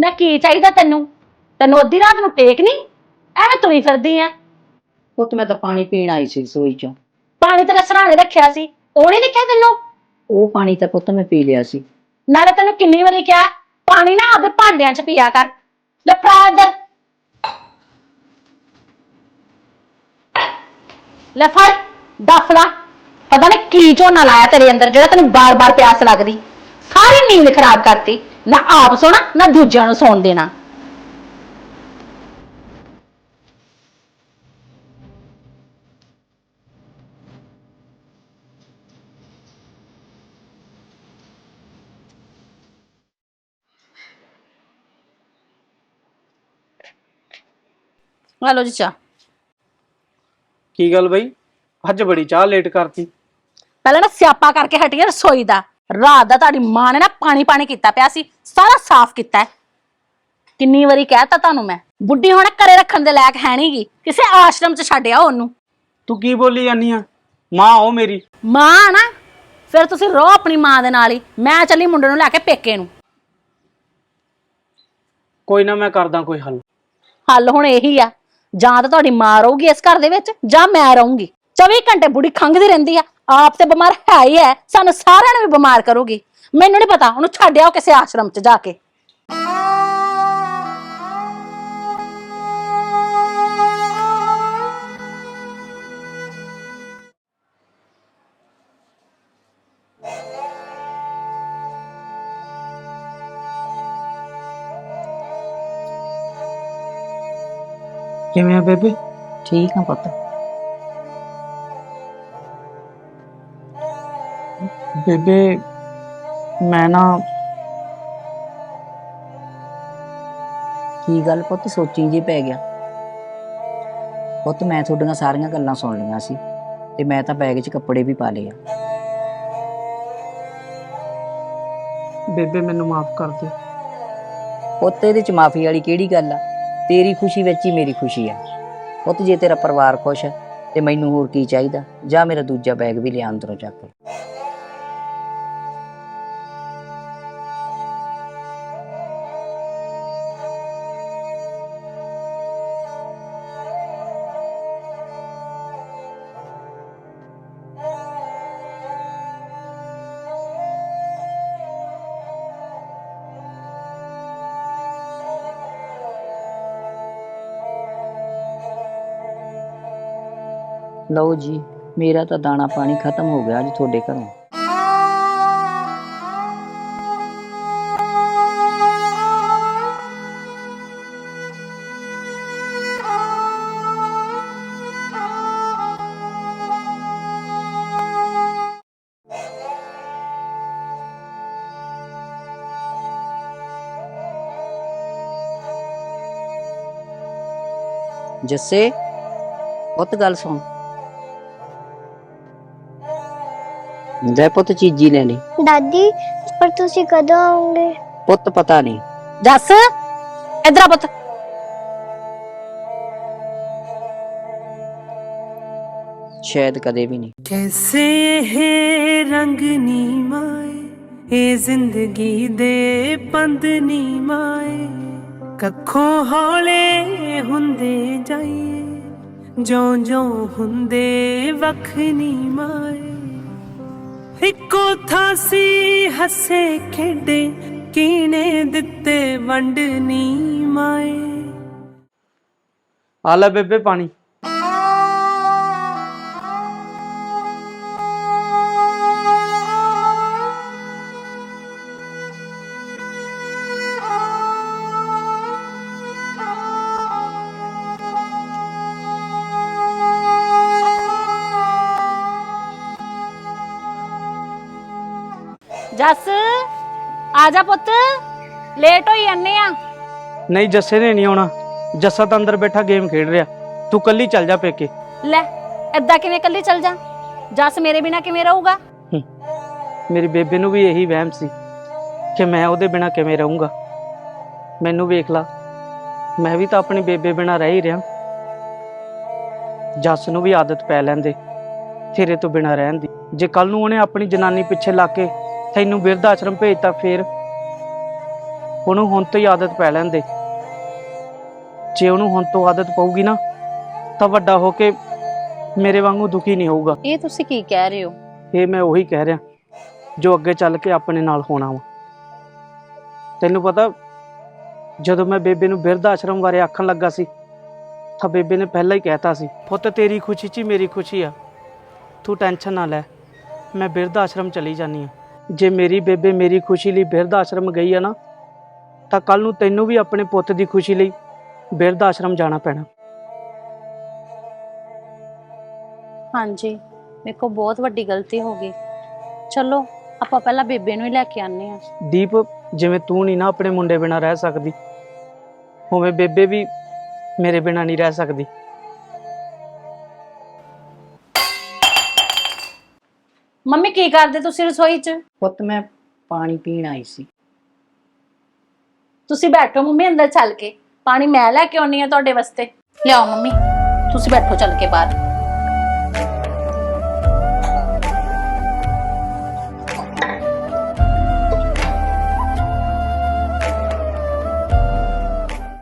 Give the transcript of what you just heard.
ਨਾ ਕੀ ਚਾਹੀਦਾ ਤੈਨੂੰ? ਤੈਨੂੰ ਅੱਧੀ ਰਾਤ ਨੂੰ ਟੇਕ ਨਹੀਂ ਐਵੇਂ ਤੁਰੀ ਫਿਰਦੀ ਆ ਪੁੱਤ ਮੈਂ ਤਾਂ ਪਾਣੀ ਪੀਣ ਆਈ ਸੀ ਰਸੋਈ ਚੋਂ। ਪਾਣੀ ਤੇਰੇ ਸਰਾਣੇ ਰੱਖਿਆ ਸੀ। ਉਹ ਨਹੀਂ ਦੇਖਿਆ ਤੈਨੂੰ? ਉਹ ਪਾਣੀ ਤਾਂ ਪੁੱਤ ਮੈਂ ਪੀ ਲਿਆ ਸੀ। ਨਾਲੇ ਤੈਨੂੰ ਕਿੰਨੀ ਵਾਰੀ ਕਿਹਾ ਪਾਣੀ ਨਾ ਆਪਦੇ ਭਾਂਡਿਆਂ 'ਚ ਪੀਆ ਕਰ। ਲੈ ਫੜਾ ਇੱਧਰ। ਲੈ ਫੜ ਡੱਫ ਲਾ। ਪਤਾ ਨਹੀਂ ਕੀ ਝੋਨਾ ਲਾਇਆ ਤੇਰੇ ਅੰਦਰ ਜਿਹੜਾ ਤੈਨੂੰ ਬਾਰ-ਬਾਰ ਪਿਆਸ ਲੱਗਦੀ। ਸਾਰੀ ਨੀਂਦ ਖਰਾਬ ਕਰਤੀ। ਨਾ ਆਪ ਸੋਣਾ ਨਾ ਦੂਜਿਆਂ ਨੂੰ ਸੌਣ ਦੇਣਾ। ਹਲੋ ਜੀ ਚਾ ਕੀ ਗੱਲ ਬਈ? ਅੱਜ ਬੜੀ ਚਾਹ ਲੇਟ ਕਰਤੀ। ਪਹਿਲਾਂ ਨਾ ਸਿਆਪਾ ਕਰਕੇ ਹਟੀ ਆ ਰਸੋਈ ਦਾ। ਰਾਤ ਦਾ ਤੁਹਾਡੀ ਮਾਂ ਨੇ ਨਾ ਪਾਣੀ ਪਾਣੀ ਕੀਤਾ ਪਿਆ ਸੀ ਸਾਰਾ ਸਾਫ਼ ਕੀਤਾ ਹੈ। ਕਿੰਨੀ ਵਾਰੀ ਕਹਿਤਾ ਤੁਹਾਨੂੰ ਮੈਂ ਬੁੱਢੀ ਹੁਣ ਘਰੇ ਰੱਖਣ ਦੇ ਲਾਇਕ ਹੈ ਨਹੀਂਗੀ ਕਿਸੇ ਆਸ਼ਰਮ 'ਚ ਛੱਡਿਆ ਉਹਨੂੰ। ਤੂੰ ਕੀ ਬੋਲੀ ਜਾਨੀ ਆ? ਮਾਂ ਉਹ ਮੇਰੀ। ਮਾਂ ਨਾ ਫਿਰ ਤੁਸੀਂ ਰਹੋ ਆਪਣੀ ਮਾਂ ਦੇ ਨਾਲ ਹੀ ਮੈਂ ਚੱਲੀ ਮੁੰਡੇ ਨੂੰ ਲੈ ਕੇ ਪੇਕੇ ਨੂੰ। ਕੋਈ ਨਾ ਮੈਂ ਕਰਦਾ ਕੋਈ ਹੱਲ। ਹੱਲ ਹੁਣ ਇਹੀ ਆ ਜਾਂ ਤਾਂ ਤੁਹਾਡੀ ਮਾਂ ਰਹੂਗੀ ਇਸ ਘਰ ਦੇ ਵਿੱਚ ਜਾਂ ਮੈਂ ਰਹੂੰਗੀ। 24 ਘੰਟੇ ਬੁੜੀ ਖੰਗਦੀ ਰਹਿੰਦੀ ਆ ਆਪ ਤੇ ਬਿਮਾਰ ਹੈ ਹੀ ਹੈ ਸਾਨੂੰ ਸਾਰਿਆਂ ਨੂੰ ਵੀ ਬਿਮਾਰ ਕਰੂਗੀ ਮੈਨੂੰ ਨਹੀਂ ਪਤਾ ਉਹਨੂੰ ਛੱਡਿਆਓ ਕਿਸੇ ਆਸ਼ਰਮ 'ਚ ਜਾ ਕੇ ਕਿਵੇਂ ਆ ਬੇਬੇ? ਠੀਕ ਆ ਪੁੱਤ। ਬੇਬੇ ਮੈਂ ਨਾ ਕੀ ਗੱਲ ਪੁੱਤ? ਸੋਚੀ ਜੀ ਪੈ ਗਿਆ। ਪੁੱਤ ਮੈਂ ਤੁਹਾਡੀਆਂ ਸਾਰੀਆਂ ਗੱਲਾਂ ਸੁਣ ਲਈਆਂ ਸੀ ਤੇ ਮੈਂ ਤਾਂ ਬੈਗ 'ਚ ਕੱਪੜੇ ਵੀ ਪਾ ਲਏ ਆ। ਬੇਬੇ ਮੈਨੂੰ ਮਾਫ ਕਰ ਦੇ ਪੁੱਤ ਇਹਦੇ 'ਚ ਮਾਫੀ ਵਾਲੀ ਕਿਹੜੀ ਗੱਲ ਆ? ਤੇਰੀ ਖੁਸ਼ੀ ਵਿੱਚ ਹੀ ਮੇਰੀ ਖੁਸ਼ੀ ਆ। ਪੁੱਤ ਜੇ ਤੇਰਾ ਪਰਿਵਾਰ ਖੁਸ਼ ਹੈ ਤੇ ਮੈਨੂੰ ਹੋਰ ਕੀ ਚਾਹੀਦਾ? ਜਾਂ ਮੇਰਾ ਦੂਜਾ ਬੈਗ ਵੀ ਲਿਆ ਅੰਦਰੋਂ ਚੱਕ। ਲਓ ਜੀ, ਮੇਰਾ ਤਾਂ ਦਾਣਾ ਪਾਣੀ ਖਤਮ ਹੋ ਗਿਆ ਅੱਜ ਤੁਹਾਡੇ ਘਰੋਂ। ਜੱਸੇ ਪੁੱਤ ਗੱਲ ਸੁਣ। ਲੈ ਪੁੱਤ ਚੀਜ਼ੀ ਲੈਣੀ ਦਾਦੀ ਪਰ ਤੁਸੀਂ ਕਦੋਂ ਆਉਂਗੇ ਪੁੱਤ ਪਤਾ ਨਹੀਂ। ਦੱਸ ਇਧਰ ਆ ਪੁੱਤ। ਸ਼ਾਇਦ ਕਦੇ ਵੀ ਨਹੀਂ। ਕੈਸੇ ਇਹ ਰੰਗ ਨੀ ਮਾਏ ਇਹ ਜ਼ਿੰਦਗੀ ਦੇ ਪੰਦ ਨੀ ਮਾਏ ਕੱਖੋਂ ਹੌਲੇ ਹੁੰਦੇ ਜਾਈਏ ਜੋ ਜਿਉਂ ਹੁੰਦੇ ਵੱਖ ਨੀ ਮਾਏ ਇੱਕੋ ਥਾਂ ਹੱਸੇ ਖੇਡੇ ਕੀਨੇ ਦਿੱਤੇ ਵੰਡ ਮਾਏ। ਆ ਲੈ ਬੇਬੇ ਪਾਣੀ। ਆ ਜਾ ਪੁੱਤ। ਲੇਟ ਹੋਈ ਜਾਂਦੇ ਆ। ਨਹੀਂ ਜੱਸੇ ਨੇ ਨਹੀਂ ਆਉਣਾ। ਜੱਸਾ ਤਾਂ ਅੰਦਰ ਬੈਠਾ ਗੇਮ ਖੇਡ ਰਿਹਾ। ਤੂੰ ਕੱਲੀ ਚੱਲ ਜਾ ਪੇਕੇ। ਲੈ ਏਦਾਂ ਕਿਵੇਂ ਕੱਲੀ ਚੱਲ ਜਾ? ਜੱਸ ਮੇਰੇ ਬਿਨਾ ਕਿਵੇਂ ਰਹੂਗਾ? ਹੂੰ। ਮੇਰੀ ਬੇਬੇ ਨੂੰ ਵੀ ਇਹੀ ਵਹਿਮ ਸੀ ਕਿ ਮੈਂ ਉਹਦੇ ਬਿਨਾ ਕਿਵੇਂ ਰਹੂੰਗਾ। ਮੈਨੂੰ ਵੇਖ ਲਾ। ਮੈਂ ਵੀ ਤਾਂ ਆਪਣੀ ਬੇਬੇ ਬਿਨਾ ਰਹਿ ਹੀ ਰਿਹਾ। ਜੱਸ ਨੂੰ ਵੀ ਆਦਤ ਪੈ ਲੈਂਦੇ। ਤੇਰੇ ਤੋਂ ਬਿਨਾ ਰਹਿਣ ਦੀ। ਜੇ ਕੱਲ ਨੂੰ ਉਹਨੇ ਆਪਣੀ ਜਨਾਨੀ ਪਿੱਛੇ ਲੱਗ ਕੇ ਤੈਨੂੰ ਬਿਰਧ ਆਸ਼ਰਮ ਭੇਜਤਾ ਫੇਰ। ਉਹਨੂੰ ਹੁਣ ਤੋਂ ਹੀ ਆਦਤ ਪੈ ਲੈਂਦੇ ਜੇ ਉਹਨੂੰ ਹੁਣ ਤੋਂ ਆਦਤ ਪਊਗੀ ਨਾ ਤਾਂ ਵੱਡਾ ਹੋ ਕੇ ਮੇਰੇ ਵਾਂਗੂ ਦੁਖੀ ਨਹੀਂ ਹੋਊਗਾ। ਇਹ ਤੁਸੀਂ ਕੀ ਕਹਿ ਰਹੇ ਹੋ? ਇਹ ਮੈਂ ਉਹੀ ਕਹਿ ਰਿਹਾ ਜੋ ਅੱਗੇ ਚੱਲ ਕੇ ਆਪਣੇ ਨਾਲ ਹੋਣਾ ਵਾ। ਤੈਨੂੰ ਪਤਾ ਜਦੋਂ ਮੈਂ ਬੇਬੇ ਨੂੰ ਬਿਰਧ ਆਸ਼ਰਮ ਬਾਰੇ ਆਖਣ ਲੱਗਾ ਸੀ ਤਾਂ ਬੇਬੇ ਨੇ ਪਹਿਲਾਂ ਹੀ ਕਹਿਤਾ ਸੀ ਪੁੱਤ ਤੇਰੀ ਖੁਸ਼ੀ 'ਚ ਹੀ ਮੇਰੀ ਖੁਸ਼ੀ ਆ। ਤੂੰ ਟੈਨਸ਼ਨ ਨਾ ਲੈ। ਮੈਂ ਬਿਰਧ ਆਸ਼ਰਮ ਚਲੀ ਜਾਨੀ ਆ ਜੇ ਮੇਰੀ ਬੇਬੇ ਮੇਰੀ ਖੁਸ਼ੀ ਲਈ ਬਿਰਧ ਆਸ਼ਰਮ ਗਈ ਆ ਨਾ ਤਾਂ ਕੱਲ ਨੂੰ ਤੈਨੂੰ ਵੀ ਆਪਣੇ ਪੁੱਤ ਦੀ ਖੁਸ਼ੀ ਲਈ ਬਿਰਧ ਆਸ਼ਰਮ ਜਾਣਾ ਪੈਣਾ। ਹਾਂਜੀ ਮੇਰੇ ਕੋਲ ਬਹੁਤ ਵੱਡੀ ਗਲਤੀ ਹੋ ਗਈ। ਚਲੋ ਆਪਾਂ ਪਹਿਲਾਂ ਬੇਬੇ ਨੂੰ ਹੀ ਲੈ ਕੇ ਆਨੇ ਆ ਦੀਪ ਜਿਵੇਂ ਤੂੰ ਨਹੀਂ ਨਾ ਆਪਣੇ ਮੁੰਡੇ ਬਿਨਾ ਰਹਿ ਸਕਦੀ ਉਵੇਂ ਬੇਬੇ ਵੀ ਮੇਰੇ ਬਿਨਾ ਨਹੀਂ ਰਹਿ ਸਕਦੀ। ਮੰਮੀ ਕੀ ਕਰਦੇ ਤੁਸੀਂ ਰਸੋਈ 'ਚ? ਪੁੱਤ ਮੈਂ ਪਾਣੀ ਪੀਣ ਆਈ ਸੀ। ਤੁਸੀਂ ਬੈਠੋ ਮੰਮੀ ਅੰਦਰ ਚੱਲ ਕੇ। ਪਾਣੀ ਮੈਂ ਲੈ ਕੇ ਆਉਣੀ ਆ ਤੁਹਾਡੇ ਵਾਸਤੇ। ਲਿਆਓ ਮੰਮੀ ਤੁਸੀਂ ਬੈਠੋ ਚੱਲ ਕੇ ਬਾਹਰ।